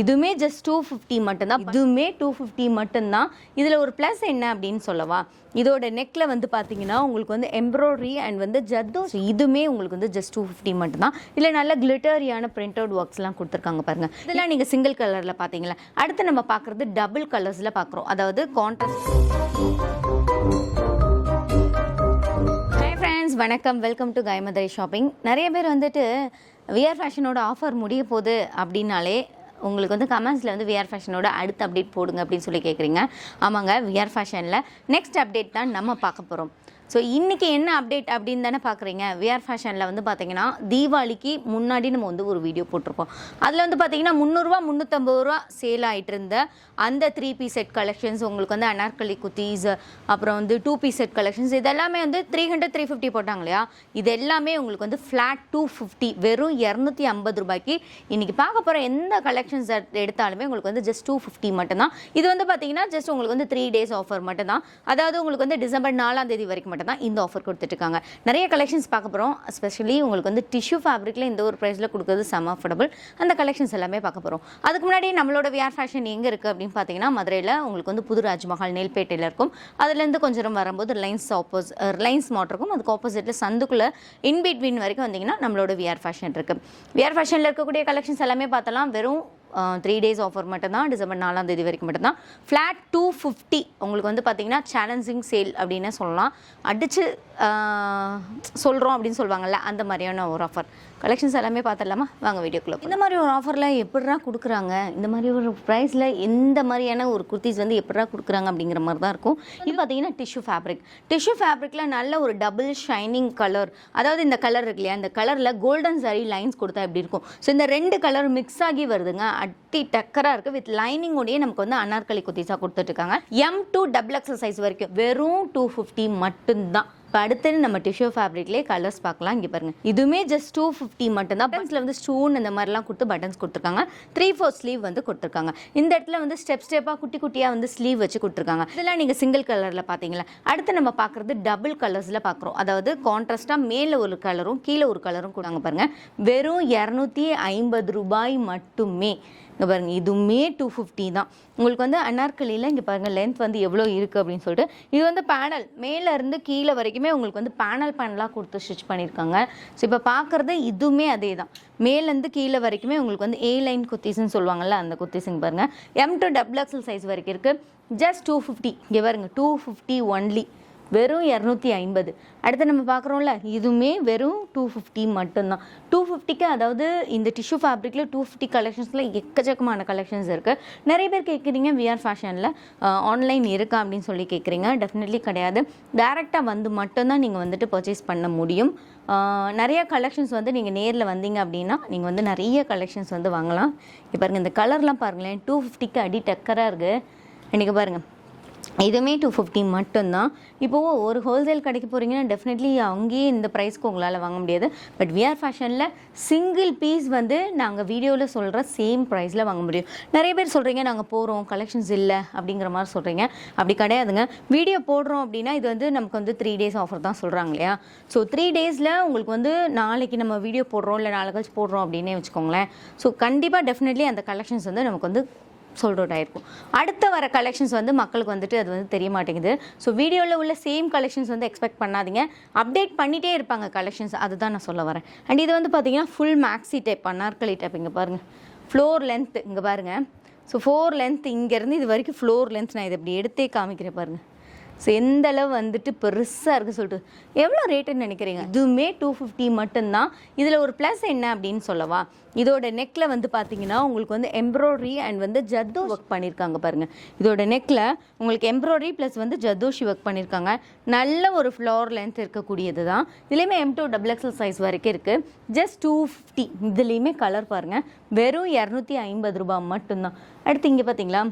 இதுவுமே just two fifty மட்டும்தான். இதுவுமே டூ ஃபிஃப்டி மட்டும்தான். இதில் ஒரு ப்ளஸ் என்ன அப்படின்னு சொல்லவா? இதோட நெக்கில் வந்து பார்த்தீங்கன்னா உங்களுக்கு வந்து எம்ப்ராய்டரி அண்ட் வந்து ஜர்தோ இதுவுமே உங்களுக்கு வந்து ஜஸ்ட் டூ ஃபிஃப்டி மட்டும்தான். இதில் நல்ல கிளிட்டரியான பிரிண்ட் அவுட் ஒர்க்ஸ்லாம் கொடுத்துருக்காங்க பாருங்கள் இதெல்லாம் நீங்கள் சிங்கிள் கலரில் பார்த்தீங்களா அடுத்து நம்ம பார்க்குறது டபுள் கலர்ஸில் பார்க்குறோம் அதாவது கான்ட்ராஸ்ட் ஃப்ரெண்ட்ஸ் வணக்கம். வெல்கம் டு கைமதுரை ஷாப்பிங் நிறைய பேர் வந்துட்டு விஆர் ஃபேஷனோட ஆஃபர் முடிய போகுது அப்படின்னாலே உங்களுக்கு வந்து கமெண்ட்ஸில் வந்து விஆர் ஃபேஷனோட அடுத்த அப்டேட் போடுங்க அப்படின்னு சொல்லி கேட்குறீங்க ஆமாங்க விஆர் ஃபேஷனில் நெக்ஸ்ட் அப்டேட் தான் நம்ம பார்க்க போகிறோம் ஸோ இன்றைக்கி என்ன அப்டேட் அப்படின்னு தானே பார்க்குறீங்க? விஆர் ஃபேஷனில் வந்து பார்த்தீங்கன்னா தீபாவளிக்கு முன்னாடி நம்ம வந்து ஒரு வீடியோ போட்டிருப்போம் அதில் வந்து பார்த்தீங்கன்னா முந்நூறுரூவா முந்நூற்றம்பது ரூபா சேல் ஆகிட்டு இருந்த அந்த த்ரீ பீஸ் செட் கலெக்ஷன்ஸ் உங்களுக்கு வந்து அனார்கலி குத்தீஸ் அப்புறம் வந்து டூ பீஸ் செட் கலெக்ஷன்ஸ் இதெல்லாமே வந்து த்ரீ ஹண்ட்ரட் த்ரீ ஃபிஃப்டி போட்டாங்க இல்லையா? இது எல்லாமே உங்களுக்கு வந்து ஃப்ளாட் டூ ஃபிஃப்டி வெறும் இரநூத்தி ஐம்பது ரூபாய்க்கு இன்றைக்கி பார்க்க போகிற எந்த கலெக்ஷன்ஸ் எடுத்தாலுமே உங்களுக்கு வந்து ஜஸ்ட் டூ ஃபிஃப்டி மட்டும்தான். இது வந்து பார்த்தீங்கன்னா ஜஸ்ட் உங்களுக்கு வந்து த்ரீ டேஸ் ஆஃபர் மட்டும்தான். அதாவது உங்களுக்கு வந்து டிசம்பர் நாலாம் தேதி வரைக்கும் மட்டும் தான் இந்த ஆஃபர் கொடுத்துட்ருக்காங்க. நிறைய கலெக்ஷன்ஸ் பார்க்க போகிறோம் ஸ்பெஷலி உங்களுக்கு வந்து டிஷ்யூ ஃபேப்ரிக்கில் இந்த ஒரு ப்ரைஸில் கொடுக்குறது செம் அஃபோர்டபுள் அந்த கலெக்ஷன்ஸ் எல்லாமே பார்க்க போகிறோம் அதுக்கு முன்னாடி நம்மளோட விஆர் ஃபேஷன் எங்கே இருக்குது அப்படின்னு பார்த்தீங்கன்னா மதுரையில் உங்களுக்கு வந்து புது ராஜ்மஹால் நெல்பேட்டையில் இருக்கும். அதுலேருந்து கொஞ்சம் தூரம் வரும்போது லைன்ஸ் ஆப்போஸ் லைன்ஸ் மாட் இருக்கும். அதுக்கு ஆப்போசிட்டில் சந்துக்குள்ளே இன் பிட்வீன் வரைக்கும் வந்தீங்கன்னா நம்மளோட விஆர் ஃபேஷன் இருக்குது விஆர் ஃபேஷனில் இருக்கக்கூடிய கலெக்ஷன்ஸ் எல்லாமே பார்த்தலாம் வெறும் த்ரீ டேஸ் ஆஃபர் மட்டும்தான் டிசம்பர் நாலாம் தேதி வரைக்கும் மட்டும்தான். ஃப்ளாட் டூ ஃபிஃப்டி உங்களுக்கு வந்து பார்த்தீங்கன்னா சேலஞ்சிங் சேல் அப்படின்னு சொல்லலாம். அடித்து சொல்கிறோம் அப்படின்னு சொல்லுவாங்கல்ல அந்த மாதிரியான ஒரு ஆஃபர் கலெக்ஷன்ஸ் எல்லாமே பார்த்துடலாமா? வாங்க வீடியோக்குள்ளே இந்த மாதிரி ஒரு ஆஃபரில் எப்படிரா கொடுக்குறாங்க? இந்த மாதிரி ஒரு ப்ரைஸில் எந்த மாதிரியான ஒரு குர்த்திஸ் வந்து எப்படிரா கொடுக்குறாங்க அப்படிங்கிற மாதிரி தான் இருக்கும். இது பார்த்தீங்கன்னா டிஷ்யூ ஃபேப்ரிக் டிஷ்யூ ஃபேப்ரிக்கில் நல்ல ஒரு டபுள் ஷைனிங் கலர் அதாவது இந்த கலர் இருக்கு இல்லையா? இந்த கலரில் கோல்டன் சரி லைன்ஸ் கொடுத்தா எப்படி இருக்கும்? ஸோ இந்த ரெண்டு கலர் மிக்ஸ் ஆகி வருதுங்க. அட்டி டக்கராக இருக்குது வித் லைனிங்கோடையே நமக்கு வந்து அனார்கலி குர்த்திஸாக கொடுத்துட்ருக்காங்க M to double XL size வரைக்கும் வெறும் டூ ஃபிஃப்டி மட்டும்தான். இப்போ அடுத்தது நம்ம டிஷ்யூ ஃபேப்ரிக்லேயே கலர்ஸ் பார்க்கலாம். இங்கே பாருங்க. இதுவுமே ஜஸ்ட் டூ ஃபிஃப்டி மட்டும்தான். பட்டன்ஸில் வந்து ஸ்டோன் இந்த மாதிரிலாம் கொடுத்து பட்டன்ஸ் கொடுத்துருக்காங்க. த்ரீ ஃபோர் ஸ்லீவ் வந்து கொடுத்துருக்காங்க. இந்த இடத்துல வந்து ஸ்டெப் ஸ்டெப்பாக குட்டி குட்டியாக வந்து ஸ்லீவ் வச்சு கொடுத்துருக்காங்க. இதெல்லாம் நீங்கள் சிங்கிள் கலரில் பார்த்தீங்களா? அடுத்து நம்ம பார்க்குறது டபுள் கலர்ஸில் பார்க்குறோம். அதாவது கான்ட்ராஸ்ட்டாக மேலே ஒரு கலரும் கீழே ஒரு கலரும் கொடுங்க பாருங்கள் வெறும் இரநூத்தி ஐம்பது ரூபாய் மட்டுமே. இங்கே பாருங்கள் இதுவுமே டூ ஃபிஃப்டி தான். உங்களுக்கு வந்து அனார்கலியில் இங்கே பாருங்கள் லென்த் வந்து எவ்வளோ இருக்குது அப்படின்னு சொல்லிட்டு இது வந்து பேனல் மேலே இருந்து கீழே வரைக்குமே உங்களுக்கு வந்து பேனல் பேனலாக கொடுத்து ஸ்டிச் பண்ணியிருக்காங்க. ஸோ இப்போ பார்க்குறது இதுவுமே அதே தான். மேலேருந்து கீழே வரைக்குமே உங்களுக்கு வந்து ஏ லைன் குத்திஸ்ன்னு சொல்லுவாங்கள்ல அந்த குத்திஸுங்க பாருங்கள் M to double XL size வரைக்கும் இருக்குது ஜஸ்ட் டூ ஃபிஃப்டி இங்கே பாருங்கள் டூ ஃபிஃப்டி ஒன்லி வெறும் இரநூத்தி ஐம்பது. அடுத்து நம்ம பார்க்குறோம்ல இதுவுமே வெறும் டூ ஃபிஃப்டி மட்டும்தான். டூ ஃபிஃப்டிக்கு அதாவது இந்த டிஷ்யூ ஃபேப்ரிக்கில் டூ ஃபிஃப்டி கலெக்ஷன்ஸில் எக்கச்சக்கமான கலெக்ஷன்ஸ் இருக்குது நிறைய பேர் கேட்குறீங்க விஆர் ஃபேஷனில் ஆன்லைன் இருக்கா? அப்படின்னு சொல்லி கேட்குறீங்க. டெஃபினெட்லி கிடையாது. டேரெக்டாக வந்து மட்டும்தான் நீங்கள் வந்துட்டு பர்ச்சேஸ் பண்ண முடியும். நிறைய கலெக்ஷன்ஸ் வந்து நீங்கள் நேரில் வந்தீங்க அப்படின்னா நீங்கள் வந்து நிறைய கலெக்ஷன்ஸ் வந்து வாங்கலாம். இப்போ பாருங்கள் இந்த கலர்லாம் பாருங்களேன் டூ ஃபிஃப்டிக்கு அடி டக்கராக இருக்குது இன்றைக்கி பாருங்கள் இதுவுமே டூ ஃபிஃப்டி மட்டும்தான். இப்போது ஒரு ஹோல்சேல் கடைக்கு போகிறீங்கன்னா டெஃபினெட்லி அங்கேயே இந்த ப்ரைஸ்க்கு உங்களால் வாங்க முடியாது. பட் விஆர் ஃபேஷனில் சிங்கிள் பீஸ் வந்து நாங்கள் வீடியோவில் சொல்கிற சேம் ப்ரைஸில் வாங்க முடியும். நிறைய பேர் சொல்கிறீங்க நாங்கள் போகிறோம் கலெக்ஷன்ஸ் இல்லை அப்படிங்கிற மாதிரி சொல்கிறீங்க அப்படி கிடையாதுங்க. வீடியோ போடுறோம் அப்படின்னா இது வந்து நமக்கு வந்து த்ரீ டேஸ் ஆஃபர் தான் சொல்கிறாங்க இல்லையா? ஸோ த்ரீ டேஸில் உங்களுக்கு வந்து நாளைக்கு நம்ம வீடியோ போடுறோம் இல்லை நாளை கழிச்சு போடுறோம் அப்படின்னே வச்சுக்கோங்களேன். ஸோ கண்டிப்பாக டெஃபினெட்லி அந்த கலெக்ஷன்ஸ் வந்து நமக்கு வந்து சோல்ட் அவுட் அடுத்த வர கலெக்ஷன்ஸ் வந்து மக்களுக்கு வந்துட்டு அது வந்து தெரிய மாட்டேங்குது. ஸோ வீடியோவில் உள்ள சேம் கலெக்ஷன்ஸ் வந்து எக்ஸ்பெக்ட் பண்ணாதீங்க. அப்டேட் பண்ணிகிட்டே இருப்பாங்க கலெக்ஷன்ஸ் அதுதான் நான் சொல்ல வரேன். அண்ட் இது வந்து பார்த்தீங்கன்னா full maxi type anarkali type இங்கே பாருங்கள் ஃப்ளோர் லென்த் இங்கே பாருங்கள் ஸோ ஃபோர் லென்த் இங்கேருந்து இது வரைக்கும் ஃப்ளோர் லென்த் நான் இதை இப்படி எடுத்தே காமிக்கிறேன் பாருங்கள் ஸோ எந்த அளவு வந்துட்டு பெருசாக இருக்குது சொல்லிட்டு. எவ்வளோ ரேட்டுன்னு நினைக்கிறீங்க? இதுவுமே டூ ஃபிஃப்டி மட்டும்தான். இதில் ஒரு ப்ளஸ் என்ன அப்படின்னு சொல்லவா? இதோட நெக்கில் வந்து பார்த்தீங்கன்னா உங்களுக்கு வந்து எம்ப்ராய்டரி அண்ட் வந்து ஜர்தோ ஒர்க் பண்ணியிருக்காங்க பாருங்கள் இதோட நெக்கில் உங்களுக்கு எம்ப்ராய்டரி ப்ளஸ் வந்து ஜர்தோஷி ஒர்க் பண்ணியிருக்காங்க நல்ல ஒரு ஃப்ளோர் லென்த் இருக்கக்கூடியது தான் இதுலேயுமே M to double XL size வரைக்கும் இருக்குது ஜஸ்ட் டூ ஃபிஃப்டி இதுலேயுமே கலர் பாருங்கள் வெறும் இரநூத்தி ஐம்பது ரூபாய் மட்டும்தான். அடுத்து இங்கே பார்த்தீங்களா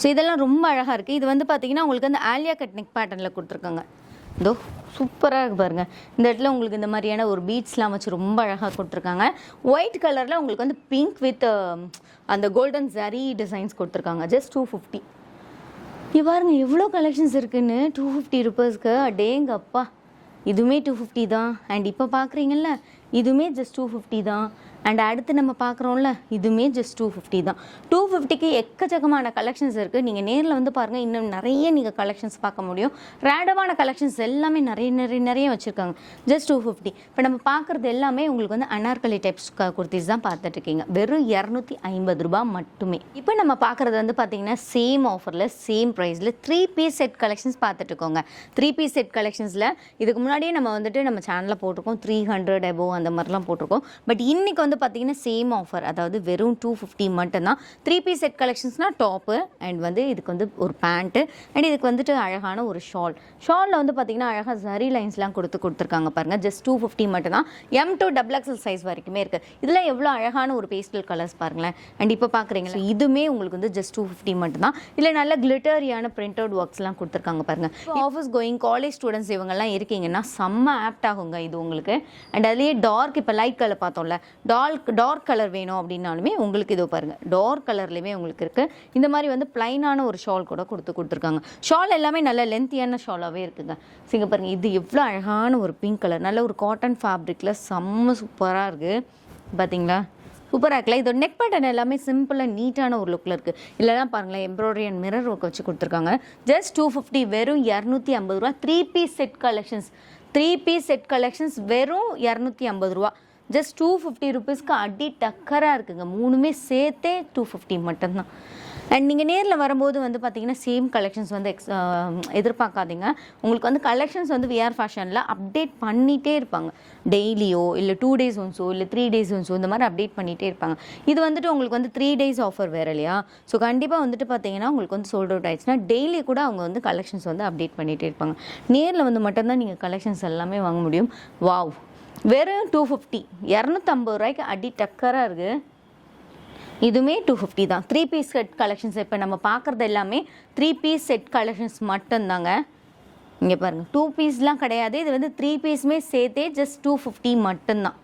ஸோ இதெல்லாம் ரொம்ப அழகாக இருக்குது இது வந்து பார்த்தீங்கன்னா உங்களுக்கு வந்து ஆலியா கட் நெக் பேட்டர்னில் கொடுத்துருக்காங்க. இதோ சூப்பராக இருக்கு பாருங்க. இந்த இடத்துல உங்களுக்கு இந்த மாதிரியான ஒரு பீட்ஸ்லாம் வச்சு ரொம்ப அழகாக கொடுத்துருக்காங்க. ஒயிட் கலரில் உங்களுக்கு வந்து பிங்க் வித் um, அந்த கோல்டன் ஜரி டிசைன்ஸ் கொடுத்துருக்காங்க. ஜஸ்ட் டூ ஃபிஃப்டி இங்க பாருங்க எவ்வளோ கலெக்ஷன்ஸ் இருக்குன்னு. டூ ஃபிஃப்டி ருபீஸ்க்கு அடேங்கப்பா. இதுவுமே டூ ஃபிஃப்டி தான். அண்ட் இப்போ பார்க்குறீங்கல்ல இதுவுமே ஜஸ்ட் டூ ஃபிஃப்டி தான். அண்ட் அடுத்து நம்ம பார்க்குறோம்ல இதுவுமே ஜஸ்ட் டூ ஃபிஃப்டி தான். டூ ஃபிஃப்டிக்கு எக்கச்சக்கமான கலெக்ஷன்ஸ் இருக்குது நீங்கள் நேரில் வந்து பாருங்கள் இன்னும் நிறைய நீங்கள் கலெக்ஷன்ஸ் பார்க்க முடியும். ரேண்டமான கலெக்ஷன்ஸ் எல்லாமே நிறைய நிறைய நிறைய வச்சுருக்காங்க. ஜஸ்ட் டூ ஃபிஃப்டி இப்போ நம்ம பார்க்குறது எல்லாமே உங்களுக்கு வந்து அனார்கலி டைப்ஸ் குர்த்திஸ் தான் பார்த்துட்டு இருக்கீங்க. வெறும் இரநூத்தி ஐம்பது ரூபாய் மட்டுமே. இப்போ நம்ம பார்க்குறது வந்து பார்த்தீங்கன்னா சேம் ஆஃபரில் சேம் ப்ரைஸில் த்ரீ பீஸ் செட் கலெக்ஷன்ஸ் பார்த்துட்டு இருக்கோங்க. த்ரீ பீஸ் செட் கலெக்ஷன்ஸில் இதுக்கு முன்னாடியே நம்ம வந்துட்டு நம்ம சேனலில் போட்டிருக்கோம். த்ரீ ஹண்ட்ரட் எபோ அந்த மாதிரிலாம் போட்டிருக்கோம். பட் இன்றைக்கி வந்து பார்த்தீங்கன்னா சேம் ஆஃபர் அதாவது வெறும் டூ ஃபிஃப்டி மட்டும்தான். த்ரீ பீஸ் செட் கலெக்ஷன்ஸ்னால் டாப்பு அண்ட் வந்து இதுக்கு வந்து ஒரு பேண்ட்டு அண்ட் இதுக்கு வந்துட்டு அழகான ஒரு ஷால் ஷாலில் வந்து பார்த்தீங்கன்னா அழகாக ஜரி லைன்ஸ்லாம் கொடுத்து கொடுத்துருக்காங்க பாருங்கள் ஜஸ்ட் டூ ஃபிஃப்டி மட்டும்தான். M to double XL size வரைக்குமே இருக்குது இதில் எவ்வளோ அழகான ஒரு பேஸ்டல் கலர்ஸ் பாருங்களேன். அண்ட் இப்போ பார்க்குறீங்களா இதுவுமே உங்களுக்கு வந்து ஜஸ்ட் டூ ஃபிஃப்டி மட்டும்தான். இல்லை நல்ல கிளிட்டரியான பிரிண்ட் அவுட் ஒர்க்ஸ்லாம் கொடுத்துருக்காங்க பாருங்கள் ஆஃபீஸ் கோயிங் காலேஜ் ஸ்டூடெண்ட்ஸ் இவங்கெல்லாம் இருக்கீங்கன்னா செம்ம ஆப்ட் ஆகுங்க இது உங்களுக்கு. அண்ட் அதுலேயே டார்க் இப்போ லைட் கலர் பார்த்தோம்ல. டார்க் டார்க் கலர் வேணும் அப்படின்னாலுமே உங்களுக்கு இது பாருங்கள் டார்க் கலர்லேயுமே உங்களுக்கு இருக்குது இந்த மாதிரி வந்து ப்ளைனான ஒரு ஷால் கூட கொடுத்து கொடுத்துருக்காங்க. ஷால் எல்லாமே நல்ல லென்த்தியான ஷாலாகவே இருக்குங்க. சிங்க பாருங்கள் இது எவ்வளோ அழகான ஒரு பிங்க் கலர் நல்ல ஒரு காட்டன் ஃபேப்ரிக்கில் செம்ம சூப்பராக இருக்குது பார்த்தீங்களா சூப்பராக இருக்குல்ல? இதோட நெக் பேட்டர்ன் எல்லாமே சிம்பிளாக நீட்டான ஒரு லுக்கில் இருக்குது இல்லைலாம் பாருங்களேன் எம்ப்ராய்டரி அண்ட் மிரர் ஒர்க் வச்சு கொடுத்துருக்காங்க. ஜஸ்ட் டூ ஃபிஃப்டி வெறும் இரநூத்தி ஐம்பது ரூபா. Three piece set collections three piece set collections வெறும் இரநூத்தி ஐம்பது ரூபா. ஜஸ்ட் டூ ஃபிஃப்டி ருபீஸ்க்கு அடி டக்கராக இருக்குங்க. மூணுமே சேர்த்தே டூ ஃபிஃப்டி மட்டும்தான். அண்ட் நீங்கள் நேரில் வரும்போது வந்து பார்த்தீங்கன்னா சேம் கலெக்ஷன்ஸ் வந்து எக்ஸ் எதிர்பார்க்காதீங்க. உங்களுக்கு வந்து கலெக்ஷன்ஸ் வந்து விஆர் ஃபேஷனில் அப்டேட் பண்ணிகிட்டே இருப்பாங்க. டெய்லியோ இல்லை டூ டேஸ் ஒன்ஸோ இல்லை த்ரீ டேஸ் ஒன்ஸோ இந்த மாதிரி அப்டேட் பண்ணிகிட்டே இருப்பாங்க. இது வந்துட்டு உங்களுக்கு வந்து த்ரீ டேஸ் ஆஃபர் வேறு இல்லையா? ஸோ கண்டிப்பாக வந்துட்டு பார்த்தீங்கன்னா உங்களுக்கு வந்து சோல்ட் அவுட் ஆயிடுச்சுன்னா டெய்லி கூட அவங்க வந்து கலெக்ஷன்ஸ் வந்து அப்டேட் பண்ணிகிட்டே இருப்பாங்க. நேரில் வந்து மட்டும்தான் நீங்கள் கலெக்ஷன்ஸ் எல்லாமே வாங்க முடியும். வாவ் வெறும் டூ ஃபிஃப்டி இரநூத்தம்பது ரூபாய்க்கு அடி டக்கராக இருக்குது இதுவுமே டூ ஃபிஃப்டி தான். த்ரீ பீஸ் செட் கலெக்ஷன்ஸ் இப்போ நம்ம பார்க்குறது எல்லாமே த்ரீ பீஸ் செட் கலெக்ஷன்ஸ் மட்டும்தாங்க. இங்கே பாருங்கள் டூ பீஸ்லாம் கிடையாது. இது வந்து த்ரீ பீஸுமே சேர்த்தே ஜஸ்ட் டூ ஃபிஃப்டி மட்டும்தான்.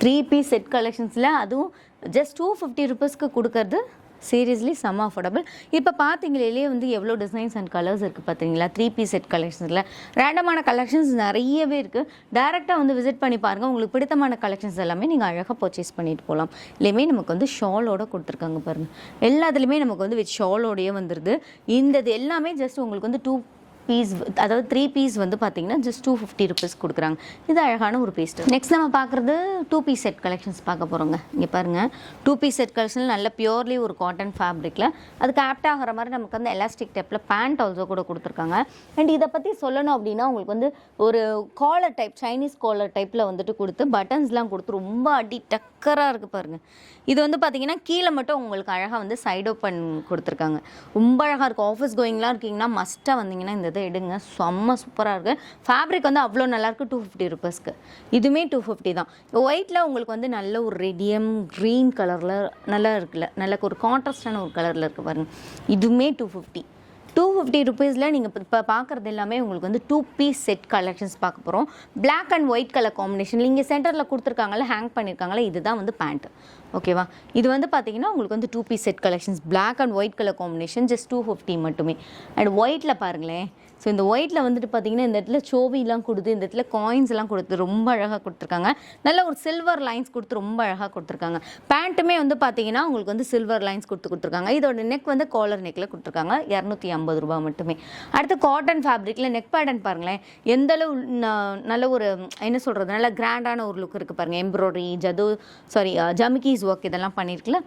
த்ரீ பீஸ் செட் கலெக்ஷன்ஸில் அதுவும் ஜஸ்ட் டூ ஃபிஃப்டி ருபீஸ்க்கு கொடுக்கறது சீரியஸ்லி சம் அஃபோர்டபுள் இப்போ பார்த்தீங்களே வந்து எவ்வளோ டிசைன்ஸ் அண்ட் கலர்ஸ் இருக்குது பார்த்தீங்களா த்ரீ பீஸ் செட் கலெக்ஷன்ஸில் ரேண்டமான கலெக்ஷன்ஸ் நிறையவே இருக்குது டேரெக்டாக வந்து விசிட் பண்ணி பாருங்கள் உங்களுக்கு பிடித்தமான கலெக்ஷன்ஸ் எல்லாமே நீங்கள் அழகாக பர்ச்சேஸ் பண்ணிட்டு போகலாம் இல்லையுமே நமக்கு வந்து ஷாலோட கொடுத்துருக்காங்க பாருங்கள் எல்லாத்துலேயுமே நமக்கு வந்து வித் ஷாலோடையே வந்துடுது இந்த இது எல்லாமே ஜஸ்ட் உங்களுக்கு வந்து டூ பீஸ் அதாவது த்ரீ பீஸ் வந்து பார்த்தீங்கன்னா ஜஸ்ட் டூ ஃபிஃப்டி ருபீஸ் கொடுக்குறாங்க. இது அழகான ஒரு பீஸ் நெக்ஸ்ட் நம்ம பார்க்குறது டூ பீஸ் செட் கலெக்ஷன்ஸ் பார்க்க போகிறோங்க இங்கே பாருங்கள் டூ பீஸ் செட் கலெக்ஷன் நல்ல பியூர்லி ஒரு காட்டன் ஃபேப்ரிக்கில் அதுக்கு ஆப்ட் ஆகிற மாதிரி நமக்கு வந்து எலாஸ்டிக் டைப்பில் பேண்ட் ஆல்சோ கூட கொடுத்துருக்காங்க. அண்ட் இதை பற்றி சொல்லணும் அப்படின்னா உங்களுக்கு வந்து ஒரு காலர் டைப் சைனீஸ் காலர் டைப்பில் வந்துட்டு கொடுத்து பட்டன்ஸ்லாம் கொடுத்து ரொம்ப அடி டக்கராக இருக்குது பாருங்கள் இது வந்து பார்த்தீங்கன்னா கீழே மட்டும் உங்களுக்கு அழகாக வந்து சைட் ஓப்பன் கொடுத்துருக்காங்க. ரொம்ப அழகாக இருக்கும். ஆஃபீஸ் கோயிங்லாம் இருக்கீங்கன்னா மஸ்ட்டாக வந்தீங்கன்னா இந்த வந்து எடுங்க. செம்ம சூப்பராக இருக்குது ஃபேப்ரிக் வந்து அவ்வளோ நல்லாயிருக்கு டூ ஃபிஃப்டி ருபீஸ்க்கு இதுவுமே டூ ஃபிஃப்டி தான். ஒயிட்டில் உங்களுக்கு வந்து நல்ல ஒரு ரெடியம் க்ரீன் கலரில் நல்லா இருக்குல்ல. நல்ல ஒரு கான்ட்ராஸ்டான ஒரு கலரில் இருக்குது பாருங்கள் இதுவுமே டூ ஃபிஃப்டி டூ ஃபிஃப்டி ருபீஸில் நீங்கள் இப்போ பார்க்குறது எல்லாமே உங்களுக்கு வந்து டூ பீஸ் செட் கலெக்ஷன்ஸ் பார்க்க போகிறோம் black and white colour combination இங்கே சென்டரில் கொடுத்துருக்காங்கள ஹேங் பண்ணியிருக்காங்களே இதுதான் வந்து பேண்ட்டு ஓகேவா இது வந்து பார்த்தீங்கன்னா உங்களுக்கு வந்து two piece set collections black and white colour combination just two fifty மட்டுமே. அண்ட் ஒயிட்டில் பாருங்களேன். ஸோ இந்த ஒயிட்டில் வந்துட்டு பார்த்தீங்கன்னா இந்த இடத்துல சோவிலாம் கொடுத்து இந்த இடத்துல காயின்ஸ் எல்லாம் கொடுத்து ரொம்ப அழகாக கொடுத்துருக்காங்க. நல்ல ஒரு சில்வர் லைன்ஸ் கொடுத்து ரொம்ப அழகாக கொடுத்துருக்காங்க. பேண்ட்டுமே வந்து பார்த்தீங்கன்னா உங்களுக்கு வந்து சில்வர் லைன்ஸ் கொடுத்து கொடுத்துருக்காங்க. இதோட நெக் வந்து காலர் நெக்கில் கொடுத்துருக்காங்க. இரநூத்தி ஐம்பது ரூபா மட்டுமே. அடுத்து காட்டன் ஃபேப்ரிக்கில் நெக் பேட்டன் பாருங்களேன். எந்த அளவு ந- நல்ல ஒரு என்ன சொல்கிறது நல்ல கிராண்டான ஒரு லுக் இருக்குது பாருங்கள் எம்ப்ராய்டரி ஜது சாரி ஜமிக்கீஸ் ஒர்க் இதெல்லாம் பண்ணியிருக்கல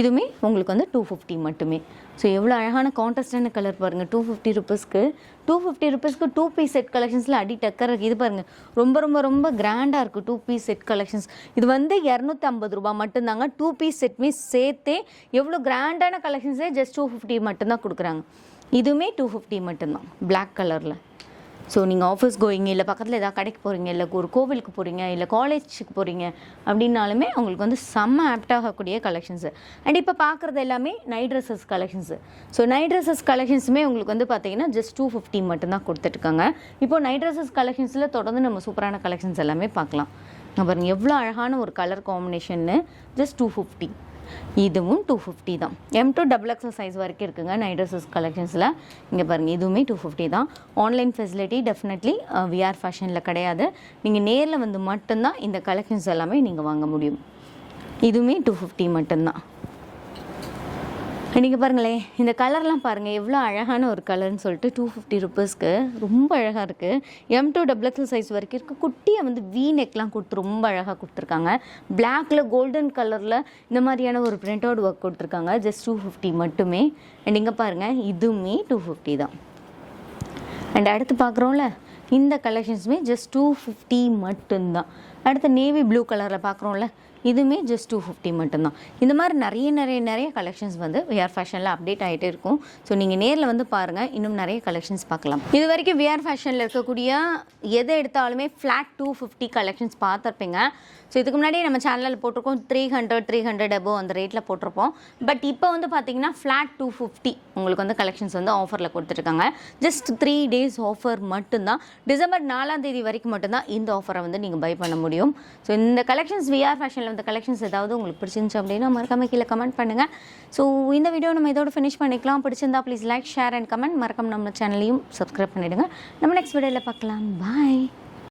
இதுவுமே உங்களுக்கு வந்து டூ ஃபிஃப்டி மட்டுமே. ஸோ எவ்வளோ அழகான கான்ட்ராஸ்டான கலர் பாருங்கள் டூ ஃபிஃப்டி ருபீஸ்க்கு டூ ஃபிஃப்டி ருபீஸ்க்கு டூ பீஸ் செட் கலெக்ஷன்ஸில் அடி டக்கர் இது பாருங்கள் ரொம்ப ரொம்ப ரொம்ப கிராண்டாக இருக்குது டூ பீஸ் செட் கலெக்ஷன்ஸ் இது வந்து இரநூத்தி ஐம்பது ரூபா மட்டும்தாங்க. டூ பீஸ் செட்மே சேர்த்தே எவ்வளோ கிராண்டான கலெக்ஷன்ஸே ஜஸ்ட் டூ ஃபிஃப்டி மட்டும்தான் கொடுக்குறாங்க. இதுவுமே டூ ஃபிஃப்டி மட்டும்தான் பிளாக் கலரில் ஸோ நீங்கள் ஆஃபீஸ் கோயிங் இல்லை பக்கத்தில் ஏதாவது கடைக்கு போகிறீங்க இல்லை ஒரு கோவிலுக்கு போகிறீங்க இல்லை காலேஜுக்கு போகிறீங்க அப்படின்னாலுமே உங்களுக்கு வந்து செம்ம ஆப்ட் ஆகக்கூடிய கலெக்ஷன்ஸு அண்ட் இப்போ பார்க்குறது எல்லாமே night dresses collections so night dresses கலெக்ஷன்ஸுமே உங்களுக்கு வந்து பார்த்தீங்கன்னா ஜஸ்ட் டூ ஃபிஃப்டி மட்டும்தான் கொடுத்துட்ருக்காங்க இப்போ நைட் ட்ரெஸ்ஸஸ் கலெக்ஷன்ஸில் தொடர்ந்து நம்ம சூப்பரான கலெக்ஷன்ஸ் எல்லாமே பார்க்கலாம் அப்புறம் எவ்வளோ அழகான ஒரு கலர் காம்பினேஷன்னு ஜஸ்ட் டூ ஃபிஃப்டி இதுவும் டூ ஃபிஃப்டி தான். M to double XL size வரைக்கும் இருக்குங்க நைட் ட்ரெஸ்ஸஸ் கலெக்ஷன்ஸில் இங்கே பாருங்கள் இதுவுமே டூ ஃபிஃப்டி தான். ஆன்லைன் ஃபெசிலிட்டி டெஃபினெட்லி விஆர் ஃபேஷனில் கிடையாது. நீங்கள் நேரில் வந்து மட்டும்தான் இந்த கலெக்ஷன்ஸ் எல்லாமே நீங்கள் வாங்க முடியும். இதுவுமே டூ ஃபிஃப்டி மட்டும்தான். நீங்கள் பாருங்களேன் இந்த கலர்லாம் பாருங்கள் எவ்வளோ அழகான ஒரு கலர்னு சொல்லிட்டு டூ ஃபிஃப்டி ருபீஸ்க்கு ரொம்ப அழகாக இருக்குது M to double XL size வரைக்கும் இருக்குது குட்டியை வந்து வி நெக்லாம் கொடுத்து ரொம்ப அழகாக கொடுத்துருக்காங்க. பிளாக்கில் கோல்டன் கலரில் இந்த மாதிரியான ஒரு பிரிண்ட் அவுட் ஒர்க் கொடுத்துருக்காங்க. ஜஸ்ட் டூ ஃபிஃப்டி மட்டுமே. அண்ட் இங்கே பாருங்கள் இதுவுமே டூ ஃபிஃப்டி தான். அண்ட் அடுத்து பார்க்குறோம்ல இந்த கலெக்ஷன்ஸுமே ஜஸ்ட் டூ ஃபிஃப்டி மட்டும்தான். அடுத்து நேவி ப்ளூ கலரில் பார்க்குறோம்ல இதுவுமே ஜஸ்ட் டூ ஃபிஃப்டி மட்டும்தான். இந்த மாதிரி நிறைய நிறைய நிறைய கலெக்ஷன்ஸ் வந்து விஆர் ஃபேஷனில் அப்டேட் ஆகிட்டே இருக்கும். ஸோ நீங்கள் நேரில் வந்து பாருங்கள் இன்னும் நிறைய கலெக்ஷன்ஸ் பார்க்கலாம். இது வரைக்கும் விஆர் ஃபேஷனில் இருக்கக்கூடிய எதை எடுத்தாலுமே ஃப்ளாட் டூ ஃபிஃப்டி கலெக்ஷன்ஸ் பார்த்துருப்பீங்க. ஸோ இதுக்கு முன்னாடி நம்ம சேனலில் போட்டிருக்கோம் three hundred three hundred above அந்த ரேட்டில் போட்டிருப்போம். பட் இப்போ வந்து பார்த்தீங்கன்னா ஃப்ளாட் டூ ஃபிஃப்டி உங்களுக்கு வந்து கலெக்ஷன்ஸ் வந்து ஆஃபரில் கொடுத்துருக்காங்க. ஜஸ்ட் த்ரீ டேஸ் ஆஃபர் மட்டும்தான். டிசம்பர் நாலாம் தேதி வரைக்கும் மட்டும்தான் இந்த ஆஃபரை வந்து நீங்கள் பை பண்ண முடியும். ஸோ இந்த கலெக்ஷன்ஸ் விஆர் ஃபேஷனில் வந்து கலெக்ஷன்ஸ் ஏதாவது உங்களுக்கு பிடிச்சிருந்துச்சு அப்படின்னா மறக்காம கீழே கமெண்ட் பண்ணுங்கள் ஸோ இந்த வீடியோ நம்ம இதோட ஃபினிஷ் பண்ணிக்கலாம். பிடிச்சிருந்தா please like share and comment மறக்காம நம்ம சேனலையும் சப்ஸ்கிரைப் பண்ணிவிடுங்க நம்ம நெக்ஸ்ட் வீடியோவில் பார்க்கலாம். பாய்